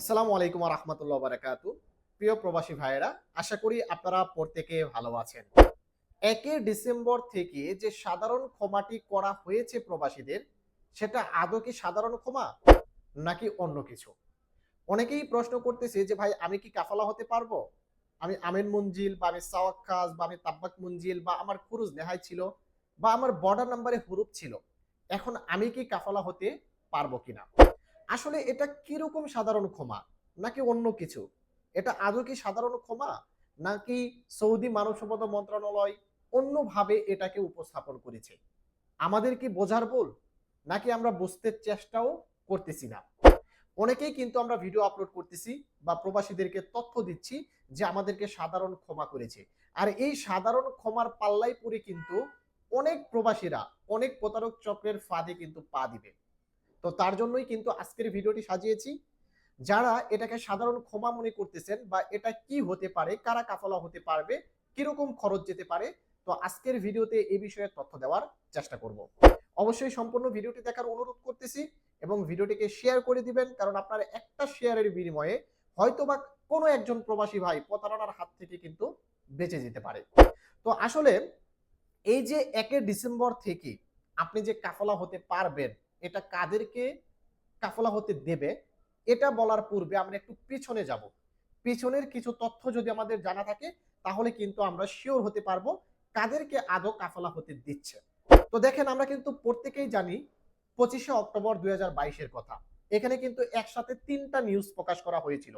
আসসালামু আলাইকুম রহমতুল্লাহ বারাকাতু প্রিয় প্রবাসী ভাইয়েরা, আশা করি আপনারা প্রত্যেকে ভালো আছেন। একে ডিসেম্বর থেকে যে সাধারণ ক্ষমাটি করা হয়েছে প্রবাসীদের, সেটা আদৌ কি সাধারণ ক্ষমা নাকি অন্য কিছু? অনেকেই প্রশ্ন করতেছে যে, ভাই, আমি কি কাফালা হতে পারব? আমি আমিন মঞ্জিল বা আমি সাওয়াক্কাজ বা আমি তাব্বাক মঞ্জিল বা আমার খুরুজ নেহাই ছিল বা আমার বর্ডার নাম্বারে হুরুপ ছিল। এখন আমি কি কাফালা হতে পারব কিনা? আসলে এটা কীরকম সাধারণ ক্ষমা? নাকি অন্য কিছু? এটা আদৌ কি সাধারণ ক্ষমা? নাকি সৌদি মানব সম্পদ মন্ত্রণালয় অন্যভাবে এটাকে উপস্থাপন করেছে? আমাদের কি বোঝার ভুল? নাকি আমরা বুঝতে চেষ্টাও করতেছি না? অনেকেই কিন্তু আমরা ভিডিও আপলোড করতেছি বা প্রবাসীদেরকে তথ্য দিচ্ছি যে আমাদেরকে সাধারণ ক্ষমা করেছে। আর এই সাধারণ ক্ষমার পাল্লাই পরে কিন্তু অনেক প্রবাসীরা, অনেক প্রতারক চক্রের ফাঁদে কিন্তু পা দিবে। তো তার জন্যই কিন্তু আজকের ভিডিওটি সাজিয়েছি। যারা এটাকে সাধারণ ক্ষমা মনে করতেছেন বা এটা কি হতে পারে, কারা কাফলা হতে পারবে, কীরকম খরচ যেতে পারে, তো আজকের ভিডিওতে এই বিষয়ে তথ্য দেওয়ার চেষ্টা করব। অবশ্যই সম্পূর্ণ ভিডিওটি দেখার অনুরোধ করতেছি এবং ভিডিওটিকে শেয়ার করে দিবেন, কারণ আপনার একটা শেয়ারের বিনিময়ে হয়তোবা কোনো একজন প্রবাসী ভাই প্রতারণার হাত থেকে কিন্তু বেঁচে যেতে পারে। তো আসলে এই যে একে ডিসেম্বর থেকে আপনি যে কাফলা হতে পারবেন এটা কাদেরকে কাফলা হতে দেবে, এটা বলার পূর্বে আমরা একটু পিছনে যাব। পিছনের কিছু তথ্য যদি আমাদের জানা থাকে, তাহলে কিন্তু আমরা শিওর হতে পারব কাদেরকে আদৌ কাফলা হতে দিচ্ছে। তো দেখেন, আমরা কিন্তু প্রত্যেকেই জানি পঁচিশে অক্টোবর দুই এর কথা। এখানে কিন্তু একসাথে তিনটা নিউজ প্রকাশ করা হয়েছিল।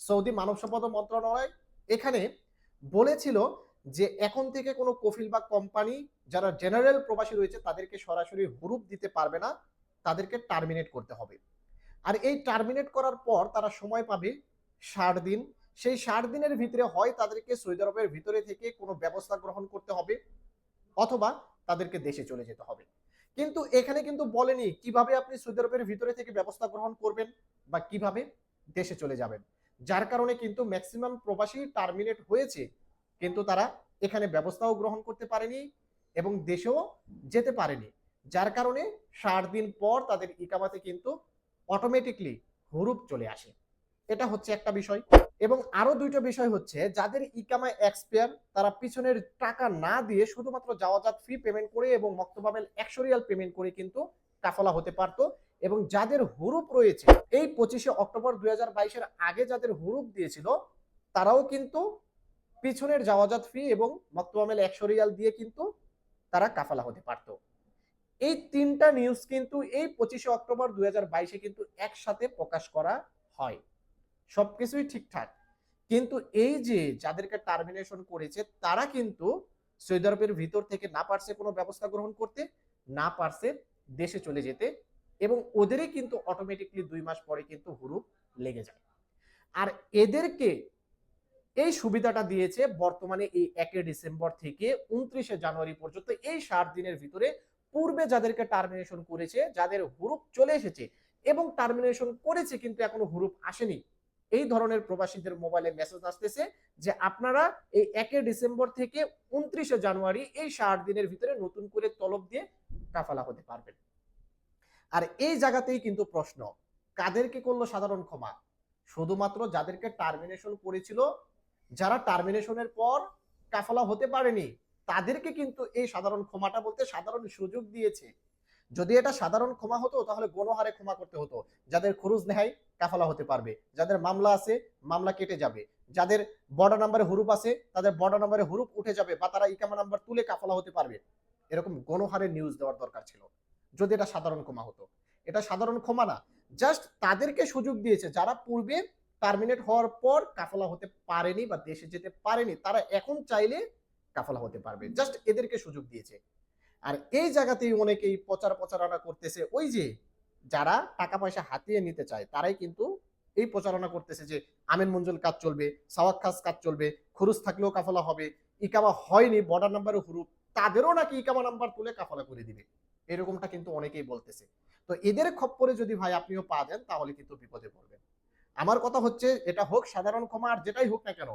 সৌদি মানব সম্পদ মন্ত্রণালয় এখানে বলেছিল যে এখন থেকে কোনো কফিল বা কোম্পানি যারা জেনারেল প্রবাসী রয়েছে, তাদেরকে সরাসরি হুরুপ দিতে পারবে না, তাদেরকে টার্মিনেট করতে হবে। আর এই টার্মিনেট করার পর তারা সময় পাবে ষাট দিন। সেই ষাট দিনের ভিতরে হয় তাদেরকে সৌদি আরবের ভিতরে থেকে কোনো ব্যবস্থা গ্রহণ করতে হবে অথবা তাদেরকে দেশে চলে যেতে হবে। কিন্তু এখানে কিন্তু বলেনি কীভাবে আপনি সৌদি আরবের ভিতরে থেকে ব্যবস্থা গ্রহণ করবেন বা কীভাবে দেশে চলে যাবেন। যার কারণে কিন্তু ম্যাক্সিমাম প্রবাসী টার্মিনেট হয়েছে কিন্তু তারা এখানে ব্যবস্থাও গ্রহণ করতে পারেনি এবং দেশেও যেতে পারেনি। যার কারণে ষাট দিন পর তাদের ইকামাতে কিন্তু অটোমেটিকলি হুরুপ চলে আসে। এটা হচ্ছে একটা বিষয়। এবং আরও দুইটা বিষয় হচ্ছে, যাদের ইকামা এক্সপায়ার তারা পিছনের টাকা না দিয়ে শুধুমাত্র যাওয়াজাত ফি পেমেন্ট করে এবং মক্তবাবেল একশো রিয়াল পেমেন্ট করে কিন্তু কাফলা হতে পারতো। এবং যাদের হুরুপ রয়েছে, এই পঁচিশে অক্টোবর দুই হাজার আগে যাদের হুরুপ দিয়েছিল, তারাও কিন্তু পিছনের যাওয়াজাত ফি এবং মক্তবামেল একশো রিয়াল দিয়ে কিন্তু তারা কাফালা হতে পারতো। এই তিনটা নিউজ কিন্তু এই পঁচিশে অক্টোবর দুই বাইশে কিন্তু একসাথে প্রকাশ করা হয়। সবকিছুই ঠিকঠাক। কিন্তু এই যে যাদেরকে টার্মিনেশন করেছে, তারা কিন্তু সৌদি আরবের ভিতর থেকে না পারছে কোনো ব্যবস্থা গ্রহণ করতে, না পারছে দেশে চলে যেতে এবং ওদেরই কিন্তু অটোমেটিকলি দুই মাস পরে কিন্তু হুরুপ লেগে যায়। আর এদেরকে এই সুবিধাটা দিয়েছে বর্তমানে এই একে ডিসেম্বর থেকে উনত্রিশে জানুয়ারি পর্যন্ত এই ষাট দিনের ভিতরে পূর্বে যাদেরকে টার্মিনেশন করেছে, যাদের হুরুপ চলে এসেছে এবং টার্মিনেশন করেছে কিন্তু এখনও হুরুপ আসেনি। এই ধরনের প্রবাসীদের মোবাইলে মেসেজ আসতেছে যে আপনারা এই একে ডিসেম্বর থেকে উনত্রিশে জানুয়ারি এই ষাট দিনের ভিতরে নতুন করে তলব দিয়ে কাফালা হতে পারবেন। আর এই জায়গাতেই কিন্তু প্রশ্ন, কাদেরকে করল সাধারণ ক্ষমা? শুধুমাত্র যাদেরকে টার্মিনেশন করেছিল যারা টার্মিনেশনের পর কাফলা হতে পারেনি, তাদেরকে কিন্তু এই সাধারণ ক্ষমাটা বলতে সাধারণ সুযোগ দিয়েছে। যদি এটা সাধারণ ক্ষমা হতো, তাহলে গণহারে ক্ষমা করতে হতো। যাদের খরুজ নেহাই কাফালা হতে পারবে। যাদের মামলা আছে, মামলা কেটে যাবে। যাদের বর্ডার নাম্বারে হুরুপ আছে, তাদের বর্ডার নাম্বারে হুরুপ উঠে যাবে বা তারা ইকামা নাম্বার তুলে কাফালা হতে পারবে। এরকম গণহারে নিউজ দেওয়ার দরকার ছিল। যদি এটা সাধারণ ক্ষমা হতো। এটা সাধারণ ক্ষমা না জাস্ট তাদেরকে সুযোগ দিয়েছে। যারা পূর্বে টার্মিনেট হওয়ার পর কাফলা হতে পারেনি বা দেশে যেতে পারেনি, তারা এখন চাইলে কাফলা হতে পারবে। জাস্ট এদেরকে সুযোগ দিয়েছে। আর এই জায়গাতেই অনেকেই প্রচার প্রচারণা করতেছে, ওই যে যারা টাকা পয়সা হাতিয়ে নিতে চায়, তারাই কিন্তু এই প্রচারণা করতেছে যে আমিন মঞ্জুল কাজ চলবে সাওয়াক খাস কাজ চলবে, খুরুজ থাকলেও কাফলা হবে, ইকামা হয়নি বর্ডার নাম্বারে হুরুপ, তাদেরও নাকি ইকামা নাম্বার তুলে কাফলা করে দিবে। এরকমটা কিন্তু অনেকেই বলতেছে। তো এদের খপ্পরে যদি ভাই আপনিও পা দেন, তাহলে কিন্তু বিপদে পড়বেন। আমার কথা হচ্ছে এটা হোক, সাধারণ ক্ষমা আর যেটাই হোক না কেন,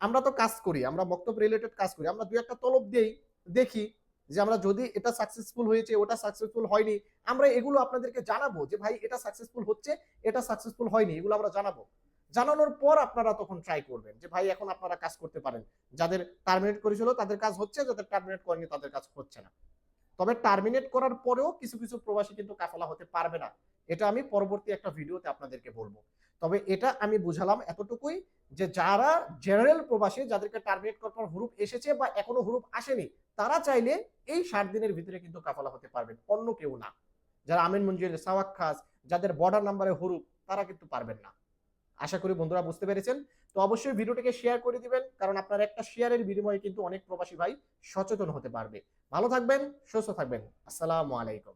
আমরা তো কাজ করি, আমরা বক্তব্য রিলেটেড কাজ করি, আমরা দুই একটা তলব দেই দেখি যে আমরা যদি এটা সাকসেসফুল হয়েছে, ওটা সাকসেসফুল হয়নি, আমরা এগুলো আপনাদেরকে জানাব যে ভাই এটা সাকসেসফুল হচ্ছে, এটা সাকসেসফুল হয়নি, এগুলো আমরা জানাব। জানানোর পর আপনারা তখন ট্রাই করবেন যে ভাই এখন আপনারা কাজ করতে পারেন। যাদের টার্মিনেট করেছিল তাদের কাজ হচ্ছে, যাদের টার্মিনেট করেনি তাদের কাজ হচ্ছে না। তবে টার্মিনেট করার পরেও কিছু কিছু প্রবাসী কিন্তু কাফালা হতে পারবে না। এটা আমি পরবর্তী একটা ভিডিওতে আপনাদেরকে বলব। তবে এটা আমি বুঝালাম এতটুকুই যে যারা জেনারেল প্রবাসী যাদেরকে টার্গেট করার পর হুরুপ এসেছে বা এখনও হুরুপ আসেনি, তারা চাইলে এই ষাট দিনের ভিতরে কিন্তু কাফালা হতে পারবেন, অন্য কেউ না। যারা আমিন মঞ্জুর সাওয়াক খাস, যাদের বর্ডার নাম্বারে হুরুপ, তারা কিন্তু পারবেন না। আশা করি বন্ধুরা বুঝতে পেরেছেন? তো অবশ্যই ভিডিওটিকে শেয়ার করে দিবেন, কারণ আপনার একটা শেয়ারের বিনিময়ে কিন্তু অনেক প্রবাসী ভাই সচেতন হতে পারবে। ভালো থাকবেন, সুস্থ থাকবেন। আসসালামু আলাইকুম।